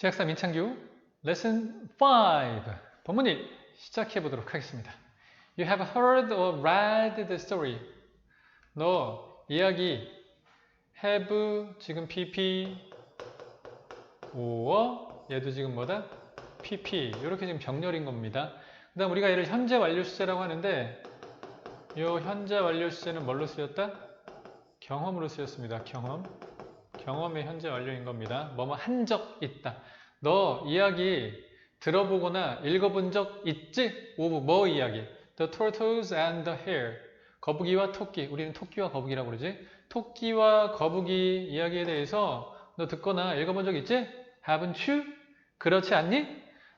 제약사 민창규 레슨 5 본문 1 시작해 보도록 하겠습니다. You have heard or read the story. 너 이야기 have 지금 pp or 얘도 지금 뭐다? pp 이렇게 지금 병렬인 겁니다. 그 다음 우리가 얘를 현재 완료 시제라고 하는데 이 현재 완료 시제는 뭘로 쓰였다? 경험으로 쓰였습니다. 경험. 경험의 현재 완료인 겁니다. 뭐뭐 한 적 있다. 너 이야기 들어보거나 읽어본 적 있지? 오브 뭐 이야기? The tortoise and the hare. 거북이와 토끼. 우리는 토끼와 거북이라고 그러지? 토끼와 거북이 이야기에 대해서 너 듣거나 읽어본 적 있지? Haven't you? 그렇지 않니?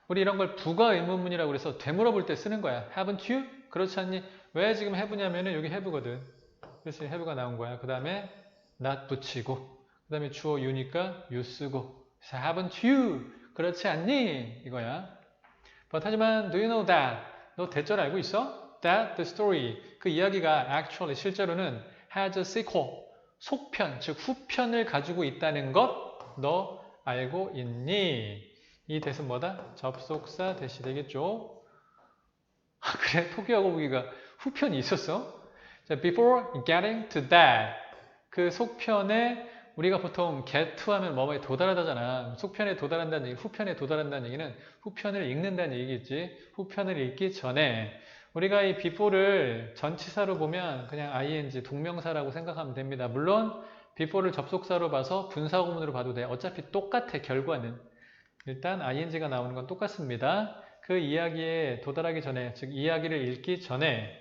우리 이런 걸 부가 의문문이라고 그래서 되물어볼 때 쓰는 거야. Haven't you? 그렇지 않니? 왜 지금 해부냐면은 여기 해부거든. 그래서 해부가 나온 거야. 그 다음에 not 붙이고 그 다음에 주어 you니까 you 쓰고 haven't you? 그렇지 않니? 이거야. But 하지만 do you know that? 너 대절 알고 있어? That the story 그 이야기가 actually 실제로는 has a sequel 속편 즉 후편을 가지고 있다는 것 너 알고 있니? 이 대은 뭐다? 접속사 대시 되겠죠? 아 그래? 토끼하고 보기가 후편이 있었어? 자, before getting to that 그 속편에 우리가 보통 get to 하면 뭐뭐에 도달하다잖아. 속편에 도달한다는 얘기, 후편에 도달한다는 얘기는 후편을 읽는다는 얘기겠지. 후편을 읽기 전에 우리가 이 before를 전치사로 보면 그냥 ing 동명사라고 생각하면 됩니다. 물론 before를 접속사로 봐서 분사구문으로 봐도 돼. 어차피 똑같아 결과는. 일단 ing가 나오는 건 똑같습니다. 그 이야기에 도달하기 전에, 즉 이야기를 읽기 전에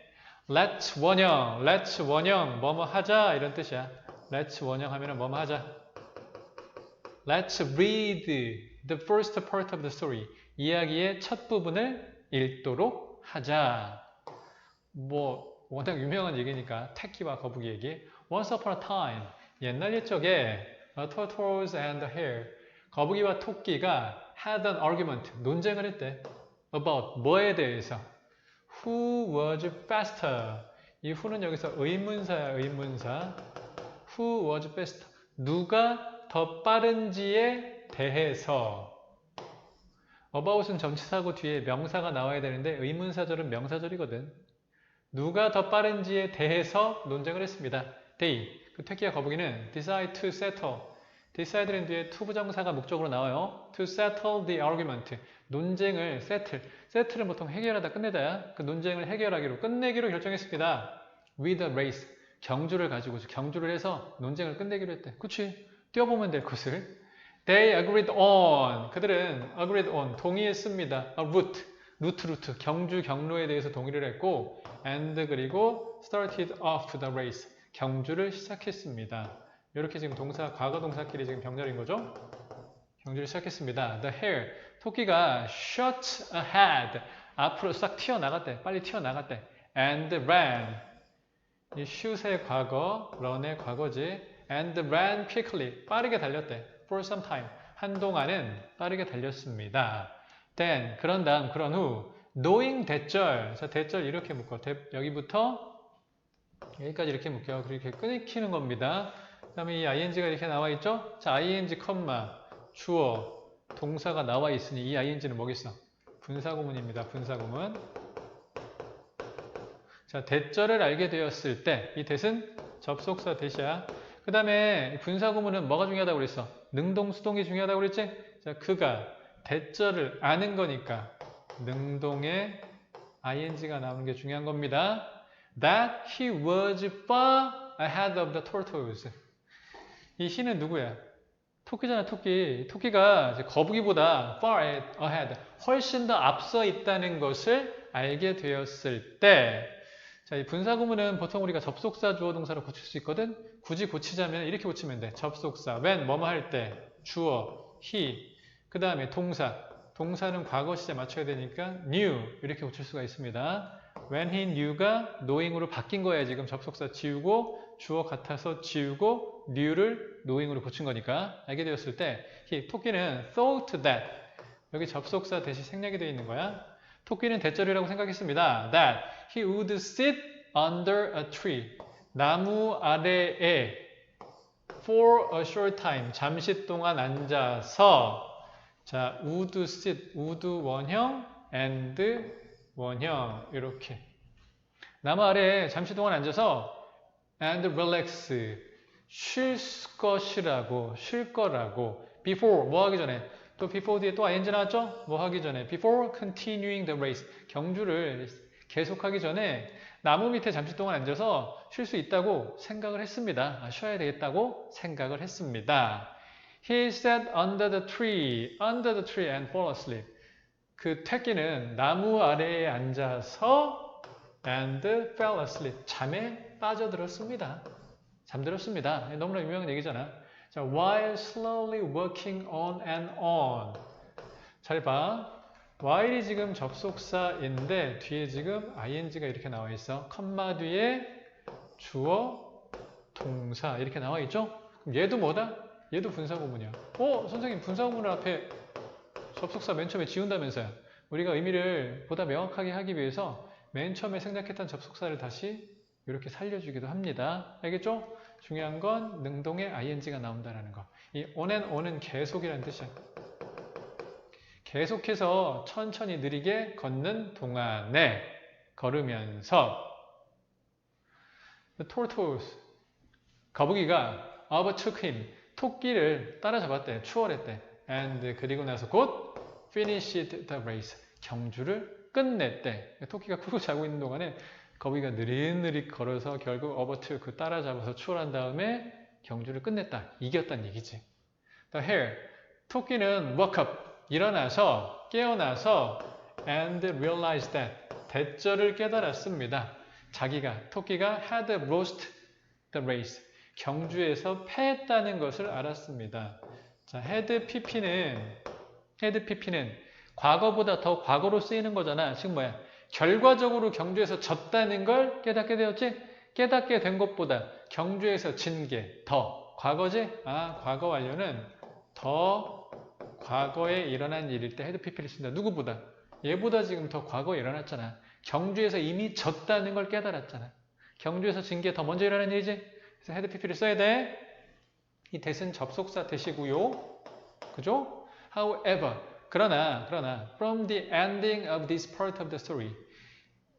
let's 원형, let's 원형, 뭐뭐 하자 이런 뜻이야. Let's 원형 하면은 뭐뭐 하자. let's read the first part of the story. 이야기의 첫 부분을 읽도록 하자. 뭐 워낙 유명한 얘기니까 태키와 거북이 얘기. Once upon a time. 옛날 옛적에 tortoise and hare. 거북이와 토끼가 had an argument. 논쟁을 했대. about 뭐에 대해서. Who was faster? 이 who는 여기서 의문사야, 의문사. Who was faster? 누가 더 빠른지에 대해서. about은 전치사고 뒤에 명사가 나와야 되는데 의문사절은 명사절이거든. 누가 더 빠른지에 대해서 논쟁을 했습니다. They, 그 태키와 거북이는 decide to settle. decide는 뒤에 to 부정사가 목적으로 나와요. to settle the argument. 논쟁을 settle. settle은 보통 해결하다 끝내다야. 그 논쟁을 해결하기로 끝내기로 결정했습니다. with a race. 경주를 가지고 경주를 해서 논쟁을 끝내기로 했대. 그치? 뛰어보면 될 것을. They agreed on. 그들은 agreed on. 동의했습니다. A route. 루트 루트. 경주 경로에 대해서 동의를 했고 and 그리고 started off the race. 경주를 시작했습니다. 이렇게 지금 동사, 과거 동사끼리 지금 병렬인 거죠? 경주를 시작했습니다. The hare, 토끼가 shot ahead, 앞으로 싹 튀어나갔대. 빨리 튀어나갔대. And ran, 이 shoot의 과거, run의 과거지. And ran quickly, 빠르게 달렸대. For some time, 한동안은 빠르게 달렸습니다. Then, 그런 다음, 그런 후, knowing 대절, 자 대절 이렇게 묶어. 대, 여기부터 여기까지 이렇게 묶여. 그렇게 끊기는 겁니다. 그 다음에 이 ing가 이렇게 나와 있죠? 자, ing, 주어, 동사가 나와 있으니 이 ing는 뭐겠어? 분사구문입니다. 분사구문. 자, 대절을 알게 되었을 때 이 대은 접속사 대시야. 그 다음에 분사구문은 뭐가 중요하다고 그랬어? 능동, 수동이 중요하다고 그랬지? 자, 그가 대절을 아는 거니까 능동에 ing가 나오는 게 중요한 겁니다. That he was far ahead of the tortoise. 이 he는 누구야? 토끼잖아, 토끼. 토끼가 거북이보다 far ahead, 훨씬 더 앞서 있다는 것을 알게 되었을 때, 자, 이 분사 구문은 보통 우리가 접속사 주어 동사로 고칠 수 있거든? 굳이 고치자면 이렇게 고치면 돼. 접속사, when, 뭐뭐 할 때, 주어, he, 그 다음에 동사. 동사는 과거 시제 맞춰야 되니까 knew 이렇게 고칠 수가 있습니다. when he knew가 knowing으로 바뀐 거예요. 지금 접속사 지우고 주어 같아서 지우고 knew를 knowing으로 고친 거니까 알게 되었을 때 he, 토끼는 thought that 여기 접속사 대신 생략이 되어 있는 거야. 토끼는 대절이라고 생각했습니다. that he would sit under a tree 나무 아래에 for a short time 잠시 동안 앉아서 자, would sit, would 원형, and 원형 이렇게. 나무 아래 잠시 동안 앉아서 and relax 쉴 것이라고 쉴 거라고 before 뭐 하기 전에 또 before 뒤에 또 ing 나왔죠? 뭐 하기 전에 before continuing the race 경주를 계속하기 전에 나무 밑에 잠시 동안 앉아서 쉴 수 있다고 생각을 했습니다. 아, 쉬어야 되겠다고 생각을 했습니다. He sat under the tree, under the tree and fell asleep. 그 퇴끼는 나무 아래에 앉아서 and fell asleep. 잠에 빠져들었습니다. 잠들었습니다. 너무나 유명한 얘기잖아. 자, while slowly working on and on. 잘 봐. while이 지금 접속사인데 뒤에 지금 ing가 이렇게 나와 있어. 컴마 뒤에 주어, 동사 이렇게 나와 있죠? 그럼 얘도 뭐다? 얘도 분사구문이야. 어? 선생님 분사구문 앞에 접속사 맨 처음에 지운다면서요. 우리가 의미를 보다 명확하게 하기 위해서 맨 처음에 생략했던 접속사를 다시 이렇게 살려주기도 합니다. 알겠죠? 중요한 건 능동의 ing가 나온다는 거. 이 on and on은 계속이라는 뜻이야. 계속해서 천천히 느리게 걷는 동안에 걸으면서. Tortoise 거북이가 overtook him 토끼를 따라잡았대 추월했대. And 그리고 나서 곧 finished the race. 경주를 끝냈대. 토끼가 쿡쿡 자고 있는 동안에 거북이가 느릿느릿 걸어서 결국 overtook 그 따라잡아서 추월한 다음에 경주를 끝냈다 이겼다는 얘기지 the hare 토끼는 woke up 일어나서 깨어나서 and realized that 대절을 깨달았습니다. 자기가 토끼가 had lost the race 경주에서 패했다는 것을 알았습니다. 자, had pp는 had pp는 과거보다 더 과거로 쓰이는 거잖아. 지금 뭐야? 결과적으로 경주에서 졌다는 걸 깨닫게 되었지? 깨닫게 된 것보다 경주에서 진 게 더 과거지? 아, 과거 완료는 더 과거에 일어난 일일 때 헤드 PP를 쓴다. 누구보다? 얘보다 지금 더 과거에 일어났잖아. 경주에서 이미 졌다는 걸 깨달았잖아. 경주에서 진 게 더 먼저 일어난 일이지? 그래서 헤드 PP를 써야 돼. 이 대은 접속사 대시고요. 그죠? However, 그러나, 그러나, from the ending of this part of the story,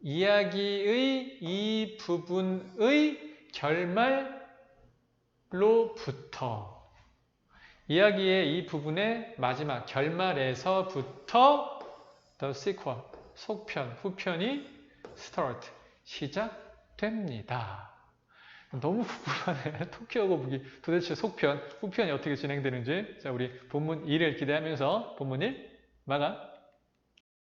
이야기의 이 부분의 결말로부터 이야기의 이 부분의 마지막 결말에서부터 the sequel, 속편, 후편이 start, 시작됩니다. 너무 궁금하네. 토끼하고 무기 도대체 속편, 후편이 어떻게 진행되는지. 자, 우리 본문 2를 기대하면서 본문 1 마감.